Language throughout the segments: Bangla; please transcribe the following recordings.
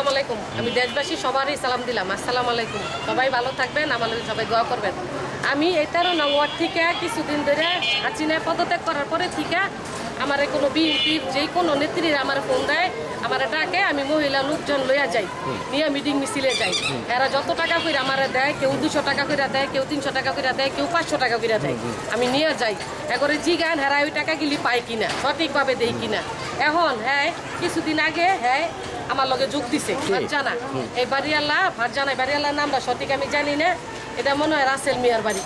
আসসালামু আলাইকুম। আমি দেশবাসী সবারই সালাম দিলাম। আসসালামু আলাইকুম। সবাই ভালো থাকবেন আমার সবাই দোয়া করবেন। আমি এই তেরো নং ওয়ার্ড থেকে কিছুদিন ধরে হাসিনায় পদত্যাগ করার পরে থেকে আমার কোনো বিএনপি যে কোনো নেত্রীর আমার ফোন দেয় আমার ডাকে আমি মহিলা লোকজন লইয়া যাই। নিয়ে মিটিং মিছিলে যাই। এরা যত টাকা করে আমার দেয় কেউ দুশো টাকা করে দেয় কেউ তিনশো টাকা করে দেয় কেউ পাঁচশো টাকা করে দেয়। আমি নিয়ে যাই। এবারে জিগান হেরা ওই টাকা গিলি পাই কিনা সঠিকভাবে দেই কিনা। এখন হ্যাঁ কিছুদিন আগে হ্যাঁ আমার লগে যোগ দিছে ফারজানা এই বাড়িয়াল্লা ফারজানা এই বাড়িয়াল্লার নামটা সঠিক আমি জানি না। এটা মনে হয় রাসেল মিয়ার বাড়ি।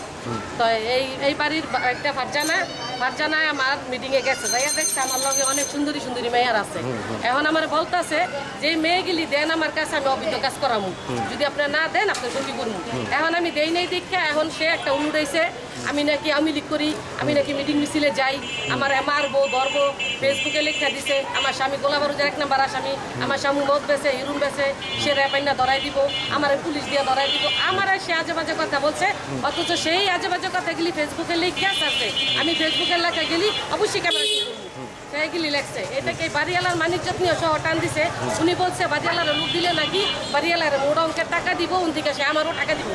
তো এই এই বাড়ির একটা ফারজানা ফারজানায় আমার মিটিংয়ে গেছে। যাইয়া দেখছে আমার লগে অনেক সুন্দরী সুন্দরী মেয়ার আছে। এখন আমার বলতাছে যে মেয়েগুলি দেন আমার কাছে আমি অবৈধ কাজ করামু। যদি আপনি না দেন আপনি সঙ্গী করব এখন আমি দেই নাই দীক্ষা এখন সে একটা অনুরাইছে আমি নাকি আমি লিখ করি আমি নাকি মিটিং মিছিলে যাই। আমার মারবো ধরবো ফেসবুকে লেখা দিছে আমার স্বামী গোলাবারুদের এক নাম্বার আসামি আমার স্বামী মদ বেছে হিরুন বেছে সে র্যাপাইনা ধরাই দিব আমার পুলিশ দিয়ে ধরাই দিব। আমার সে আজে বাজে কথা বলছে অথচ সেই আজে বাজে কথাগুলি ফেসবুকে লিখে আছে। আমি ফেসবুকের লেখা গেলি অবশ্যই ক্যামেরা সেইগুলি লেখছে এটাকে বাড়িওয়ালার মানিকজত নিয়ে সহ টান দিছে। উনি বলছে, বাড়িওয়ালার লোক দিলে নাকি বাড়িওয়ালার মোড়া অঙ্কের টাকা দিব উন সে আমারও টাকা দিব।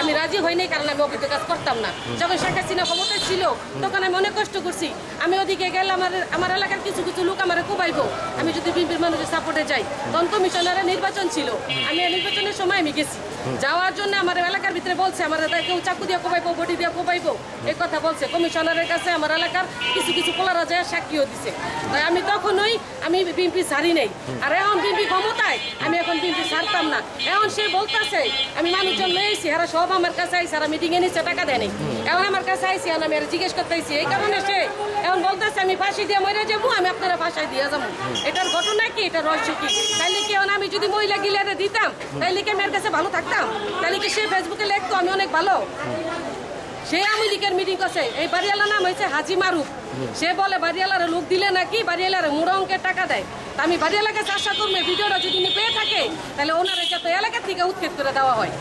আমি রাজি হই নাই কারণ আমি অবৈধ কাজ করতাম না। যখন শেখ হাসিনা ক্ষমতায় ছিল, তখন আমি অনেক কষ্ট করছি। আমি ওদিকে গেলে আমার আমার এলাকার কিছু কিছু লোক আমার কুবাইবো। আমি যদি বিএনপির মানুষের সাপোর্টে যাই, তখন কমিশনারের নির্বাচন ছিল। আমি নির্বাচনের সময় আমি গেছি। যাওয়ার জন্য আমার এলাকার ভিতরে বলছে, আমার কেউ চাকু দিয়ে কোবাইবো, বডি দিয়ে কোবাইবো। এই কথা বলছে। কমিশনারের কাছে আমার এলাকার কিছু কিছু পোলারা যায়, সাক্ষীও দিছে। তাই আমি তখনই, আমি বিএনপি ছাড়ি নাই। আর এখন বিএনপি ক্ষমতায়, আমি এখন বিএনপি ছাড়তাম না। এখন সে বলতাছে, আমি মানুষজন লয়েছি এরা সব আমার কাছে আইসি এরা মিটিংয়ে নিচ্ছে টাকা দেয়নি এখন আমার কাছে আইসি এখন আমি আর জিজ্ঞেস করতেছি, এই কারণে সে এখন বলতেছে, আমি ফাঁসি দিয়ে মরে যাব, আমি আপনারা ফাঁসাই দিয়ে যাব। এটার ঘটনা কি? এটা রহস্য কি? তাইলে কি এখন আমি যদি মহিলা গিলারে দিতাম, তাইলে কি আমি কাছে ভালো থাকতাম? তাইলে কি সে ফেসবুকে লিখতো, আমি অনেক ভালো? সে আমি লীগের মিটিং করছে। এই বাড়িওয়ালার নাম হয়েছে হাজি মারুফ। সে বলে বাড়িওয়ালার লোক দিলে নাকি? বাড়িওয়ালার মুড়ো অঙ্কের টাকা দেয়। তা আমি বাড়িওয়ালাকে চাষা করবে ভিডিওটা যদি উনি পেয়ে থাকে তাহলে ওনার যাতে এলাকা থেকে উৎক্ষেপ করে দেওয়া হয়।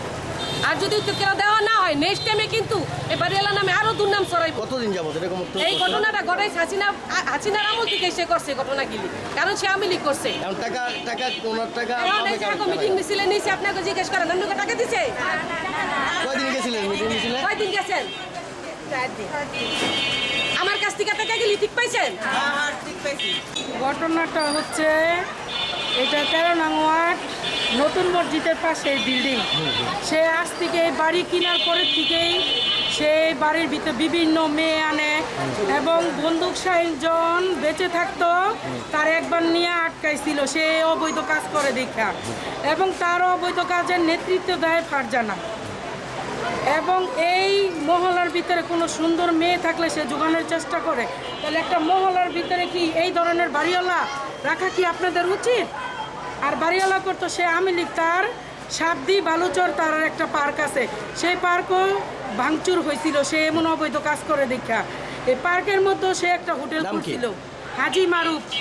আর যদি উৎক্ষেপ করে দেওয়া না হয় নেক্সট টাইমে কিন্তু এই বাড়িওয়ালার নামে আরও দুর্নাম ছড়াইব। কতদিন যাবত? এরকম এই ঘটনাটা ঘটাইছে হাসিনা হাসিনার আমল থেকে সে করছে ঘটনাগুলি। কারণ সে আওয়ামী লীগ করছে। টাকা টাকা ওনার টাকা মিটিং মিছিলে নিয়েছে আপনাকে জিজ্ঞেস করেন টাকা দিছে? কয়দিন গেছিলেন মিটিং মিছিলে? গেছেন আমার কাছ থেকে টাকা গেলি ঠিক পাইছেন? ঘটনাটা হচ্ছে, এটা তেরো নং নতুন মসজিদের পাশে বিল্ডিং সে আজ থেকে বাড়ি কেনার পরের থেকেই সে বাড়ির ভিতরে বিভিন্ন মেয়ে আনে এবং বন্দুক জন বেঁচে থাকতো, তার একবার নিয়ে আটকাইছিল। সে অবৈধ কাজ করে দেখা এবং তার অবৈধ কাজের নেতৃত্ব দেয় ফারজানা। এবং এই মহলার ভিতরে কোনো সুন্দর মেয়ে থাকলে সে যোগানোর চেষ্টা করে। তাহলে একটা মহলার ভিতরে কি এই ধরনের বাড়িওয়ালা রাখা কি আপনাদের উচিত? আর বাড়িওয়ালা করতো সে আমি লীগ তার সাবদি বালুচর তার একটা পার্ক আছে। সেই পার্কও ভাঙচুর হয়েছিল সে এমন অবৈধ কাজ করে দেখা। এই পার্কের মধ্যে সে একটা হোটেল নাম কি? খুলছিল হাজি মারুফ।